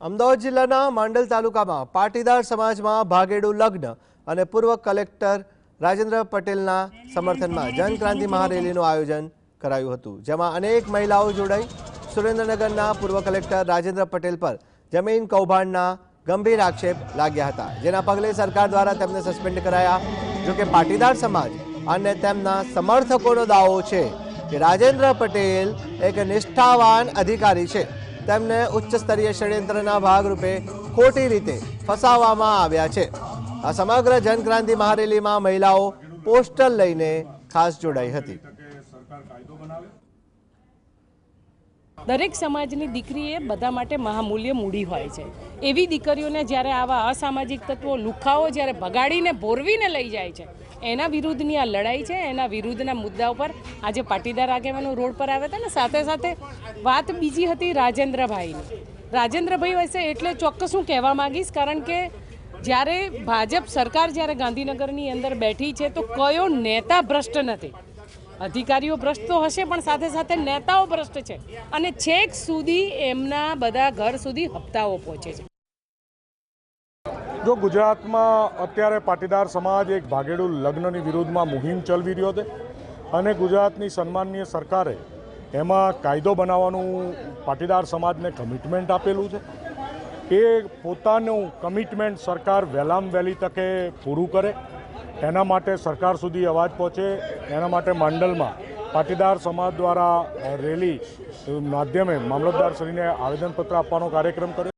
અમદાવાદ જિલ્લાના માંડલ તાલુકામાં પાટીદાર સમાજમાં ભાગેડું લગ્ન અને પૂર્વ કલેક્ટર રાજેન્દ્ર પટેલના સમર્થનમાં જનક્રાંતિ મહારેલીનું આયોજન કરાયું હતું, જેમાં અનેક મહિલાઓ જોડાઈ સુરેન્દ્રનગરના પૂર્વ કલેક્ટર રાજેન્દ્ર પટેલ પર જમીન કૌભાંડના ગંભીર આક્ષેપ લાગ્યા હતા. જેના પગલે સરકાર દ્વારા તેમને સસ્પેન્ડ કરાયા. જોકે પાટીદાર સમાજ અને તેમના સમર્થકોનો દાવો છે કે રાજેન્દ્ર પટેલ એક નિષ્ઠાવાન અધિકારી છે. તેમને ઉચ્ચ સ્તરીય ષડયંત્રના ભાગરૂપે ખોટી રીતે ફસાવવામાં આવ્યા છે. આ સમગ્ર જનક્રાંતિ મહારેલીમાં મહિલાઓ પોસ્ટર લઈને ખાસ જોડાઈ હતી. દરેક સમાજની દીકરી એ બધા માટે મહામૂલ્ય મૂડી હોય છે. એવી દીકરીઓને જ્યારે આવા અસામાજિક તત્વો લુખાઓ જ્યારે ભગાડીને ભોરવીને લઈ જાય છે, એના વિરુદ્ધની આ લડાઈ છે, એના વિરુદ્ધના મુદ્દા ઉપર આજે પાટીદાર આગેવાનો રોડ પર આવ્યા હતા ને, સાથે સાથે વાત બીજી હતી રાજેન્દ્રભાઈની. રાજેન્દ્રભાઈ વિશે એટલે ચોક્કસ હું કહેવા માંગીશ, કારણ કે જ્યારે ભાજપ સરકાર જ્યારે ગાંધીનગરની અંદર બેઠી છે, તો કયો નેતા ભ્રષ્ટ નથી? અધિકારીઓ ભ્રષ્ટ તો હશે, પણ સાથે સાથે નેતાઓ ભ્રષ્ટ છે. અને છેક સુધી એમના બધા ઘર સુધી હપ્તાઓ પહોંચે છે. જો ગુજરાતમાં અત્યારે પાટીદાર સમાજ એક ભાગેડું લગ્નની વિરુદ્ધમાં મુહિમ ચલાવી રહ્યો છે અને ગુજરાતની સન્માનીય સરકારે એમાં કાયદો બનાવવાનું પાટીદાર સમાજને કમિટમેન્ટ આપેલું છે. એ પોતાનું કમિટમેન્ટ સરકાર વહેલામ વહેલી તકે પૂરું કરે. એના માટે સરકાર સુધી અવાજ પહોંચે. એના માટે માંડલમાં પાટીદાર સમાજ દ્વારા રેલી માધ્યમે મામલતદારશ્રીને આવેદનપત્ર આપવાનો કાર્યક્રમ કર્યો.